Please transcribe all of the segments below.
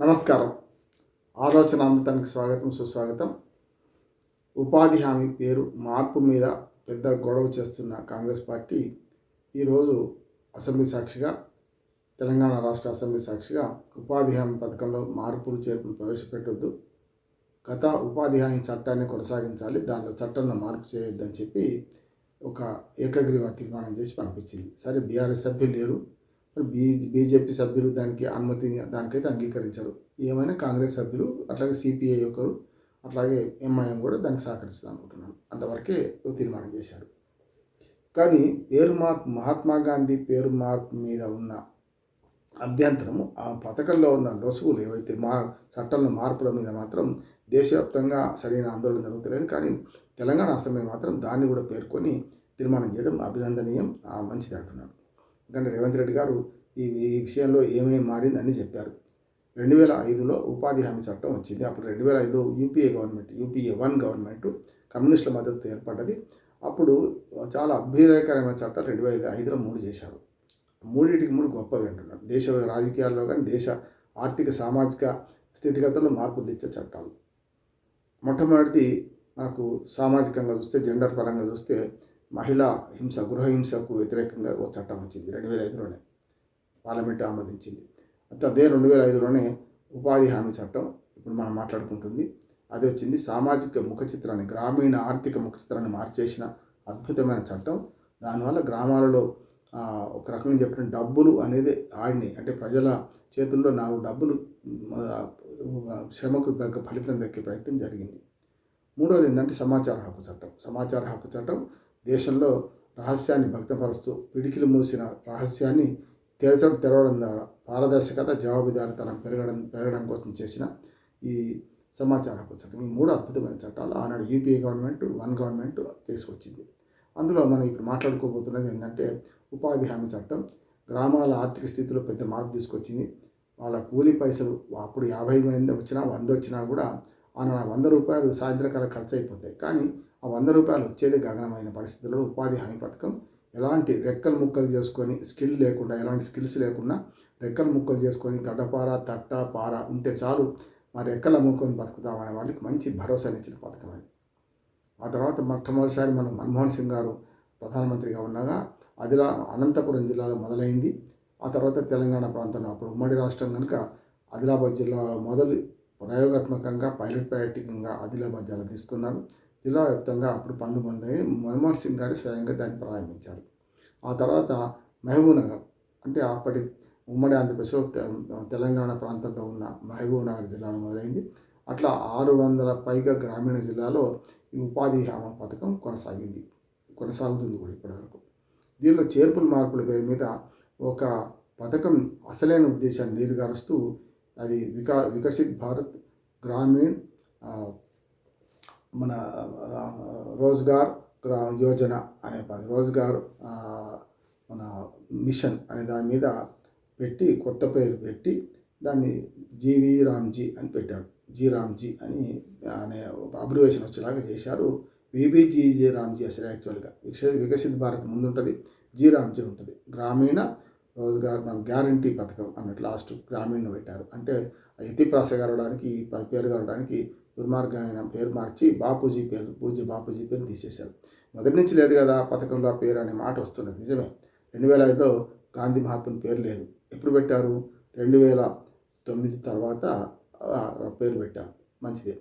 నమస్కారం. ఆలోచన అమృతానికి స్వాగతం సుస్వాగతం. ఉపాధి హామీ పేరు మార్పు మీద పెద్ద గొడవ చేస్తున్న కాంగ్రెస్ పార్టీ ఈరోజు అసెంబ్లీ సాక్షిగా తెలంగాణ రాష్ట్ర అసెంబ్లీ సాక్షిగా ఉపాధి హామీ పథకంలో మార్పులు చేర్పులు ప్రవేశపెట్టొద్దు. గత ఉపాధి హామీ చట్టాన్ని కొనసాగించాలి దానిలో చట్టంలో మార్పు చేయొద్దని చెప్పి ఒక ఏకగ్రీవ తీర్మానం చేసి పంపించింది. సరే బీఆర్ఎస్ సభ్యులు లేరు. బీ బీజేపీ సభ్యులు దానికి అనుమతి దానికైతే అంగీకరించారు. ఏమైనా కాంగ్రెస్ సభ్యులు అట్లాగే సిపిఐ ఒకరు అట్లాగే ఎంఐఎం కూడా దానికి సహకరిస్తుంది అనుకుంటున్నాను. అంతవరకే తీర్మానం చేశారు. కానీ పేరు మార్పు మహాత్మా గాంధీ పేరు మార్పు మీద ఉన్న అభ్యంతరము ఆ పథకంలో ఉన్న లొసుగులు ఏవైతే మా చట్టంలో మార్పుల మీద మాత్రం దేశవ్యాప్తంగా సరైన ఆందోళన జరుగుతలేదు. కానీ తెలంగాణ అసెంబ్లీ మాత్రం దాన్ని కూడా పేర్కొని తీర్మానం చేయడం అభినందనీయం. ఆ మంచిది అంటున్నాను. ఎందుకంటే రేవంత్ రెడ్డి గారు ఈ ఈ విషయంలో ఏమేమి మారింది అని చెప్పారు. రెండు వేల ఐదులో ఉపాధి హామీ చట్టం వచ్చింది. అప్పుడు రెండు వేల ఐదు UPA government UPA one government కమ్యూనిస్టుల మద్దతు ఏర్పడ్డది. అప్పుడు చాలా అభ్యుదయకరమైన చట్టాలు రెండు వేల ఐదులో మూడు చేశారు. మూడింటికి మూడు గొప్పవి అంటున్నారు దేశ రాజకీయాల్లో కానీ దేశ ఆర్థిక సామాజిక స్థితిగతుల్లో మార్పు తెచ్చే చట్టాలు. మొట్టమొదటిది మనకు సామాజికంగా చూస్తే జెండర్ పరంగా చూస్తే మహిళా హింస గృహ హింసకు వ్యతిరేకంగా ఒక చట్టం వచ్చింది రెండు వేల ఐదులోనే. పార్లమెంట్ ఆమోదించింది. అదే రెండు వేల ఐదులోనే ఉపాధి హామీ చట్టం ఇప్పుడు మనం మాట్లాడుకుంటుంది. అది వచ్చింది సామాజిక ముఖ చిత్రాన్ని గ్రామీణ ఆర్థిక ముఖ చిత్రాన్ని మార్చేసిన అద్భుతమైన చట్టం. దానివల్ల గ్రామాలలో ఒక రకంగా చెప్పిన డబ్బులు అనేది ఆడినాయి. అంటే ప్రజల చేతుల్లో నాలుగు డబ్బులు శ్రమకు తగ్గ ఫలితం దక్కే ప్రయత్నం జరిగింది. మూడవది ఏంటంటే సమాచార హక్కు చట్టం. సమాచార హక్కు చట్టం దేశంలో రహస్యాన్ని భక్తపరుస్తూ పిడికిలు మూసిన రహస్యాన్ని తెరచడం తెరవడం ద్వారా పారదర్శకత జవాబుదారితనం పెరగడం పెరగడం కోసం చేసిన ఈ సమాచార హక్కు చట్టం ఈ మూడు అద్భుతమైన చట్టాలు ఆనాడు యూపీఏ గవర్నమెంట్ వన్ గవర్నమెంట్ తీసుకొచ్చింది. అందులో మనం ఇప్పుడు మాట్లాడుకోబోతున్నది ఏంటంటే ఉపాధి హామీ చట్టం. గ్రామాల ఆర్థిక స్థితిలో పెద్ద మార్పు తీసుకొచ్చింది. వాళ్ళ కూలీ పైసలు అప్పుడు యాభై మంది వచ్చినా వంద వచ్చినా కూడా ఆనాడు వంద రూపాయలు సాయంత్రకాల ఖర్చు అయిపోతాయి. కానీ ఆ వంద రూపాయలు వచ్చేది గగనమైన పరిస్థితుల్లో ఉపాధి హామీ పథకం. ఎలాంటి రెక్కలు ముక్కలు చేసుకొని స్కిల్ లేకుండా ఎలాంటి స్కిల్స్ లేకుండా రెక్కలు ముక్కలు చేసుకొని గడ్డపార తట్ట పార ఉంటే చాలు మా రెక్కలు అమ్ముకొని బతుకుతామనే వాళ్ళకి మంచి భరోసానిచ్చిన పథకం అది. ఆ తర్వాత మొట్టమొదటిసారి మనం మన్మోహన్ సింగ్ గారు ప్రధానమంత్రిగా ఉండగా అదిలా అనంతపురం జిల్లాలో మొదలైంది. ఆ తర్వాత తెలంగాణ ప్రాంతంలో అప్పుడు ఉమ్మడి రాష్ట్రం కనుక ఆదిలాబాద్ జిల్లాలో మొదలు ప్రయోగాత్మకంగా పైలట్ ప్రాక్టికంగా ఆదిలాబాద్ జిల్లా తీసుకున్నారు జిల్లా వ్యాప్తంగా అప్పుడు పనులు పొందాయి. మన్మోహన్ సింగ్ గారు స్వయంగా దాన్ని ప్రారంభించారు. ఆ తర్వాత మహబూబ్ నగర్ అంటే అప్పటి ఉమ్మడి ఆంధ్రప్రదేశ్లో తెలంగాణ ప్రాంతంలో ఉన్న మహబూబ్ నగర్ జిల్లాలో మొదలైంది. అట్లా ఆరు వందల పైగా గ్రామీణ జిల్లాలో ఈ ఉపాధి హామీ పథకం కొనసాగింది. కొనసాగుతుంది కూడా ఇప్పటివరకు దీనిలో చేర్పుల మార్పుల పేరు మీద ఒక పథకం అసలైన ఉద్దేశాన్ని నీరుగారుస్తూ అది వికా వికసిత్ భారత్ గ్రామీణ్ మన రోజ్గార్ గ్రా యోజన అనే పది. రోజ్గార్ మన మిషన్ అనే దాని మీద పెట్టి కొత్త పేరు పెట్టి దాన్ని జీవి రామ్జీ అని పెట్టాడు జీ రామ్జీ అని అనే అబ్రివేషన్ వచ్చేలాగా చేశారు. విబిజీజీ రామ్జీ అసలు యాక్చువల్గా వికసిత్ భారత్ ముందు ఉంటుంది జీ రామ్జీ ఉంటుంది. గ్రామీణ రోజ్గార్ మన గ్యారంటీ పథకం అన్నట్టు లాస్ట్ గ్రామీణ పెట్టారు. అంటే ఎత్తి ప్రాసగారడానికి పేరు దుర్మార్గం ఆయన పేరు మార్చి బాపూజీ పేరు పూజ బాపూజీ పేరు తీసేశారు. మొదటి నుంచి లేదు కదా పథకంలో పేరు అనే మాట వస్తున్నది. నిజమే. రెండు వేల ఐదులో గాంధీ మహాత్ముని పేరు లేదు. ఎప్పుడు పెట్టారు? రెండు వేల తొమ్మిది తర్వాత పేరు పెట్టారు. మంచిదే.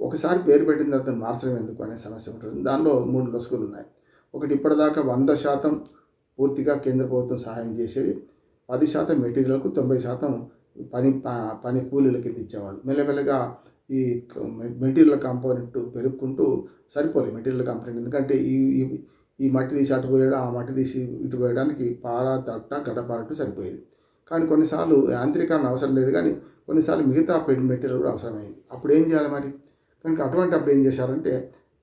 ఒకసారి పేరు పెట్టిన తర్వాత మార్చడం ఎందుకు అనే సమస్య ఉంటుంది. దానిలో మూడు లొసుగులు ఉన్నాయి. ఒకటి ఇప్పటిదాకా వంద శాతం పూర్తిగా కేంద్ర ప్రభుత్వం సహాయం చేసేది. పది శాతం మెటీరియల్కు తొంభై శాతం పని పని కూలీల కింద ఇచ్చేవాళ్ళు. మెల్లమెల్లగా ఈ మెటీరియల్ కాంపోనెంట్ పెరుగుకుంటూ సరిపోలేదు మెటీరియల్ కాంపోనెంట్. ఎందుకంటే ఈ ఈ మట్టి తీసి అటు పోయడం ఆ మట్టి తీసి ఇటు పోయడానికి పార తట్ట గడ్డపారట్టు సరిపోయేది. కానీ కొన్నిసార్లు యాంత్రీకరణ అవసరం లేదు కానీ కొన్నిసార్లు మిగతా పెయిన్ మెటీరియల్ కూడా అవసరమైంది. అప్పుడు ఏం చేయాలి మరి? కనుక అటువంటి అప్పుడు ఏం చేశారంటే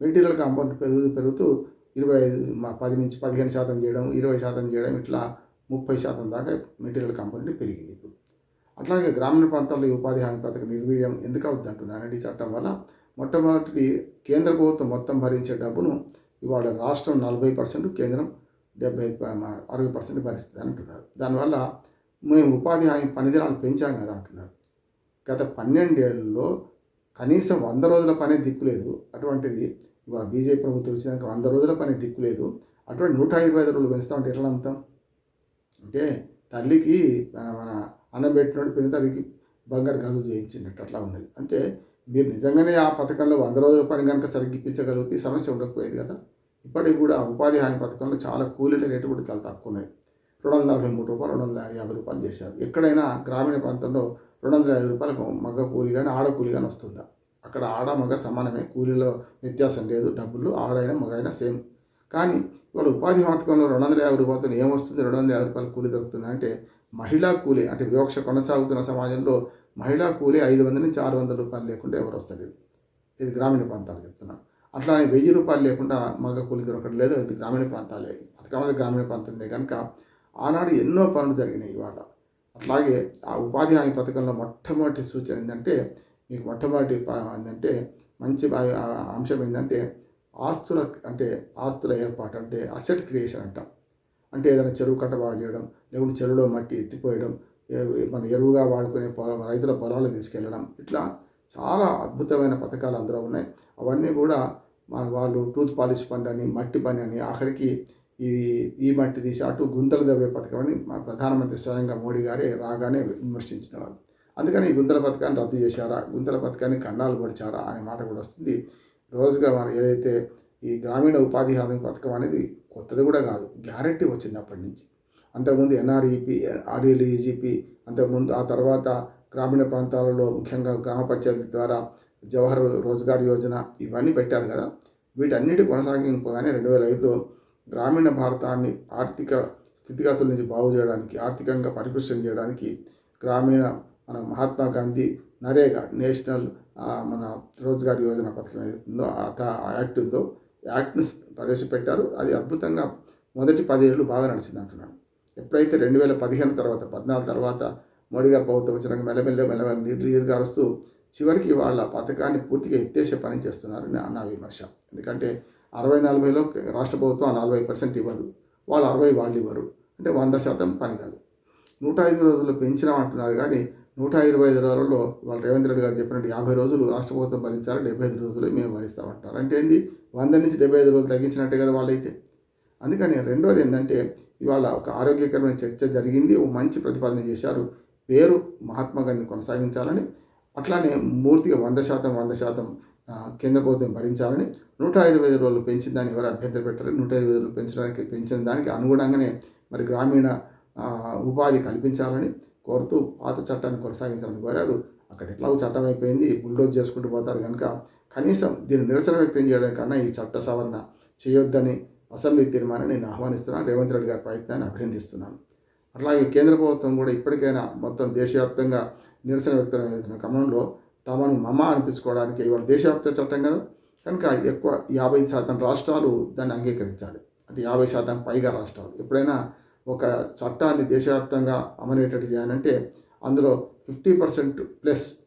మెటీరియల్ కాంపౌండ్ పెరుగు పెరుగుతూ ఇరవై ఐదు మా పది నుంచి పదిహేను శాతం చేయడం ఇరవై శాతం చేయడం ఇట్లా ముప్పై శాతం దాకా మెటీరియల్ కాంపౌండ్ పెరిగింది. అట్లాగే గ్రామీణ ప్రాంతాల్లో ఈ ఉపాధి హామీ పథకం నిర్వీర్యం ఎందుకు అవుతుంది అంటున్నానండి చట్టం వల్ల మొట్టమొదటిది కేంద్ర ప్రభుత్వం మొత్తం భరించే డబ్బును ఇవాళ రాష్ట్రం నలభై పర్సెంట్ కేంద్రం డెబ్బై అరవై పర్సెంట్ భరిస్తుంది అంటున్నారు. దానివల్ల మేము ఉపాధి హామీ పనిదినాలు పెంచాం కదా అంటున్నారు. గత పన్నెండేళ్ళలో కనీసం వంద రోజుల పని దిక్కులేదు అటువంటిది ఇవాళ బీజేపీ ప్రభుత్వం వచ్చినాక వంద రోజుల పని దిక్కులేదు అటువంటి నూట ఇరవై ఐదు రోజులు పెంచుతామంటే ఎట్లా నమ్ముతాం? అంటే తల్లికి మన అన్నం పెట్టినోడు పిన బంగారు గదులు చేయించినట్టు అట్లా ఉన్నది. అంటే మీరు నిజంగానే ఆ పథకంలో వంద రోజుల పని కనుక సరిగ్గా ఇప్పించగలిగితే సమస్య ఉండకపోయేది కదా. ఇప్పటికి కూడా ఉపాధి హామీ పథకంలో చాలా కూలీల రేటు కూడా చాలా తక్కువ ఉన్నాయి రెండు వందల నలభై మూడు రూపాయలు రెండు వందల యాభై రూపాయలు చేశారు. ఎక్కడైనా గ్రామీణ ప్రాంతంలో రెండు వందల యాభై రూపాయలకు మగ కూలి కానీ ఆడ కూలి కానీ వస్తుందా? అక్కడ ఆడ మగ సమానమే. కూలీలో వ్యత్యాసం లేదు. డబ్బులు ఆడైనా మగ అయినా సేమ్. కానీ ఇవాళ ఉపాధి పథకంలో రెండు వందల యాభై రూపాయలతో ఏమొస్తుంది రెండు వందల యాభై రూపాయలు కూలి దొరుకుతుంది? అంటే మహిళా కూలి అంటే వివక్ష కొనసాగుతున్న సమాజంలో మహిళా కూలి ఐదు వందల నుంచి ఆరు వందల రూపాయలు లేకుండా ఎవరు వస్తలేదు. ఇది గ్రామీణ ప్రాంతాలు చెప్తున్నాను అట్లానే వెయ్యి రూపాయలు లేకుండా మగ కూలి దొరకడం లేదు. ఇది గ్రామీణ ప్రాంతాలే. పథకం గ్రామీణ ప్రాంతందే కనుక ఆనాడు ఎన్నో పనులు జరిగినాయి ఇవాళ. అట్లాగే ఆ ఉపాధి హామీ పథకంలో మొట్టమొదటి సూచన ఏంటంటే మీకు మొట్టమొదటి ఏంటంటే మంచి అంశం ఏంటంటే ఆస్తుల అంటే ఆస్తుల ఏర్పాటు అంటే అసెట్ క్రియేషన్ అంటాం. అంటే ఏదైనా చెరువు కట్ట బాగా చేయడం లేకుంటే చెరువులో మట్టి ఎత్తిపోయడం మన ఎరువుగా వాడుకునే పొలం రైతుల పొలాలు తీసుకెళ్ళడం ఇట్లా చాలా అద్భుతమైన పథకాలు అందులో ఉన్నాయి. అవన్నీ కూడా మన వాళ్ళు టూత్ పాలిష్ పని అని మట్టి పని అని ఆఖరికి ఈ ఈ మట్టి తీసి అటు గుంతలు దవ్వే పథకం అని మా ప్రధానమంత్రి స్వయంగా మోడీ గారే రాగానే విమర్శించిన వాళ్ళు అందుకని ఈ గుంతల పథకాన్ని రద్దు చేశారా? గుంతల పథకాన్ని కన్నాలు పొడిచారా? అనే మాట కూడా వస్తుంది. రోజుగా మనం ఏదైతే ఈ గ్రామీణ ఉపాధి హామీ పథకం అనేది కొత్తది కూడా కాదు. గ్యారంటీ వచ్చింది అప్పటి నుంచి. అంతకుముందు ఎన్ఆర్ఈపి ఆర్ఎల్ఈజీపీ అంతకుముందు ఆ తర్వాత గ్రామీణ ప్రాంతాలలో ముఖ్యంగా గ్రామ పంచాయతీ ద్వారా జవహర్ రోజ్గార్ యోజన ఇవన్నీ పెట్టారు కదా. వీటన్నిటి కొనసాగింపుగానే రెండు వేల ఐదులో గ్రామీణ భారతాన్ని ఆర్థిక స్థితిగతుల నుంచి బాగు చేయడానికి ఆర్థికంగా పరిపుష్టం చేయడానికి గ్రామీణ మన మహాత్మా గాంధీ నరేగా నేషనల్ మన రోజ్గార్ యోజన పథకం ఏదైతుందో ఉందో ఆ యాక్ట్ ఉందో యాక్ట్ని ప్రవేశపెట్టారు. అది అద్భుతంగా మొదటి పదేళ్ళు బాగా నడిచింది అంటున్నాను ఎప్పుడైతే రెండు వేల పదిహేను తర్వాత పద్నాలుగు తర్వాత మోడీ గారు ప్రభుత్వం వచ్చినాక మెల్లమెల్ల మెల్లమెల్ల నీరు నీరు గారుస్తూ చివరికి వాళ్ళ పథకాన్ని పూర్తిగా ఎత్తేసే పని చేస్తున్నారని నా విమర్శ. ఎందుకంటే అరవై నలభైలో రాష్ట్ర ప్రభుత్వం ఆ నలభై పర్సెంట్ ఇవ్వదు. వాళ్ళు అరవై వాళ్ళు ఇవ్వరు. అంటే వంద శాతం పని కాదు. నూట ఐదు రోజులు పెంచినాం అంటున్నారు కానీ నూట ఇరవై ఐదు రోజుల్లో వాళ్ళు రేవంత్ రెడ్డి గారు చెప్పినట్టు యాభై రోజులు రాష్ట్ర ప్రభుత్వం భరించాలి డెబ్బై ఐదు రోజులు మేము భరిస్తామంటారు అంటే ఏంది? వంద నుంచి డెబ్బై ఐదు రోజులు తగ్గించినట్టే కదా వాళ్ళైతే. అందుకని రెండోది ఏంటంటే ఇవాళ ఒక ఆరోగ్యకరమైన చర్చ జరిగింది ఓ మంచి ప్రతిపాదన చేశారు. పేరు మహాత్మా గాంధీ కొనసాగించాలని అట్లానే మూర్తిగా వంద శాతం వంద శాతం కేంద్ర ప్రభుత్వం భరించాలని నూట ఇరవై ఐదు రోజులు పెంచిన దాన్ని ఎవరు అభ్యంతరం పెట్టారు? నూట ఇరవై ఐదు రోజులు పెంచడానికి పెంచిన దానికి అనుగుణంగానే మరి గ్రామీణ ఉపాధి కల్పించాలని కోరుతూ పాత చట్టాన్ని కొనసాగించాలని కోరారు. అక్కడ ఎట్లాగో చట్టం అయిపోయింది బుల్డోజ్ చేసుకుంటూ పోతారు కనుక కనీసం దీన్ని నిరసన వ్యక్తం చేయడం కన్నా ఈ చట్ట సవరణ చేయొద్దని అసెంబ్లీ తీర్మానాన్ని నేను ఆహ్వానిస్తున్నాను రేవంత్ రెడ్డి గారి ప్రయత్నాన్ని అభినందిస్తున్నాను. అట్లాగే కేంద్ర ప్రభుత్వం కూడా ఇప్పటికైనా మొత్తం దేశవ్యాప్తంగా నిరసన వ్యక్తం చేస్తున్న క్రమంలో తమను మమ అనిపించుకోవడానికి ఇవాళ దేశవ్యాప్త చట్టం కదా. కనుక ఎక్కువ యాభై శాతం రాష్ట్రాలు దాన్ని అంగీకరించాలి. అంటే యాభై శాతం పైగా రాష్ట్రాలు. ఎప్పుడైనా ఒక చట్టాన్ని దేశవ్యాప్తంగా అమలేటట్టు చేయాలంటే అందులో ఫిఫ్టీ పర్సెంట్ ప్లస్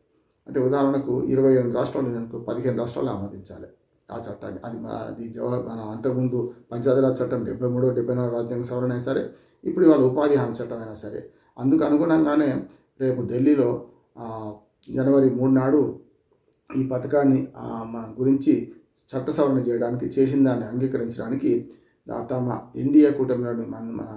అంటే ఉదాహరణకు ఇరవై ఎనిమిది రాష్ట్రాలు ఉన్నాయనుకో పదిహేను రాష్ట్రాలు ఆమోదించాలి ఆ చట్టాన్ని. అది మా- అది జవహర్ మనం అంతకుముందు పంచాయతీరాజ్ చట్టం డెబ్బై మూడు డెబ్బై నాలుగు రాజ్యాంగ సవరణ అయినా సరే ఇప్పుడు వాళ్ళ ఉపాధి హామీ చట్టం అయినా సరే అందుకు అనుగుణంగానే రేపు ఢిల్లీలో జనవరి మూడు నాడు ఈ పథకాన్ని మన గురించి చట్ట సవరణ చేయడానికి చేసిన దాన్ని అంగీకరించడానికి తమ ఎన్డీఏ కూటమిలోని మన మన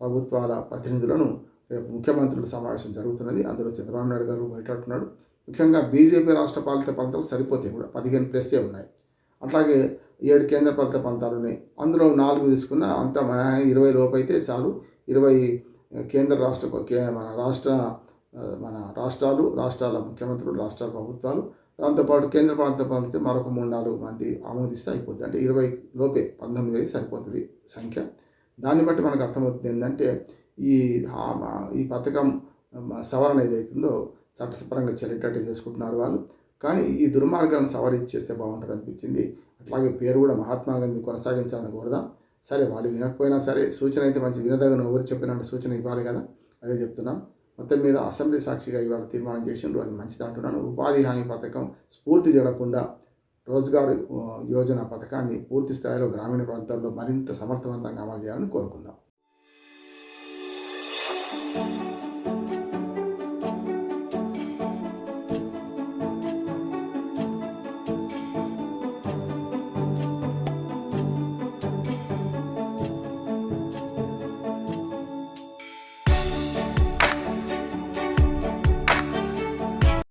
ప్రభుత్వాల ప్రతినిధులను రేపు ముఖ్యమంత్రుల సమావేశం జరుగుతున్నది. అందులో చంద్రబాబు నాయుడు గారు మాట్లాడుతున్నాడు ముఖ్యంగా బీజేపీ రాష్ట్ర పాలిత ప్రాంతాలు సరిపోతాయి కూడా. పదిహేను ప్లస్సే ఉన్నాయి. అట్లాగే ఏడు కేంద్ర పాలిత ప్రాంతాలు ఉన్నాయి. అందులో నాలుగు తీసుకున్న అంత ఇరవై లోపు అయితే చాలు. ఇరవై కేంద్ర రాష్ట్ర మన రాష్ట్ర మన రాష్ట్రాలు రాష్ట్రాల ముఖ్యమంత్రులు రాష్ట్రాల ప్రభుత్వాలు దాంతోపాటు కేంద్ర ప్రాంత ప్రభుత్వం మరొక మూడు నాలుగు మంది ఆమోదిస్తే అయిపోతుంది అంటే ఇరవై లోపే పంతొమ్మిది అయితే సరిపోతుంది సంఖ్య. దాన్ని బట్టి మనకు అర్థమవుతుంది ఏంటంటే ఈ ఈ పథకం సవరణ ఏదైతుందో చట్టపరంగా చెల్లేటట్టు చేసుకుంటున్నారు వాళ్ళు. కానీ ఈ దుర్మార్గాలను సవరించేస్తే బాగుంటుంది అనిపించింది. అట్లాగే పేరు కూడా మహాత్మా గాంధీ కొనసాగించాలని కోరదాం. సరే వాళ్ళు వినకపోయినా సరే సూచన అయితే మంచి వినదగిన ఎవరు చెప్పినట్టు సూచన ఇవ్వాలి కదా. అదే చెప్తున్నాం. మొత్తం మీద అసెంబ్లీ సాక్షిగా ఇవాళ తీర్మానం చేసిండ్రు. అది మంచిది అంటున్నాను. ఉపాధి హామీ పథకం స్ఫూర్తి జరగకుండా రోజ్గార్ యోజన పథకాన్ని పూర్తి స్థాయిలో గ్రామీణ ప్రాంతాల్లో మరింత సమర్థవంతంగా అమలు చేయాలని కోరుకుందాం.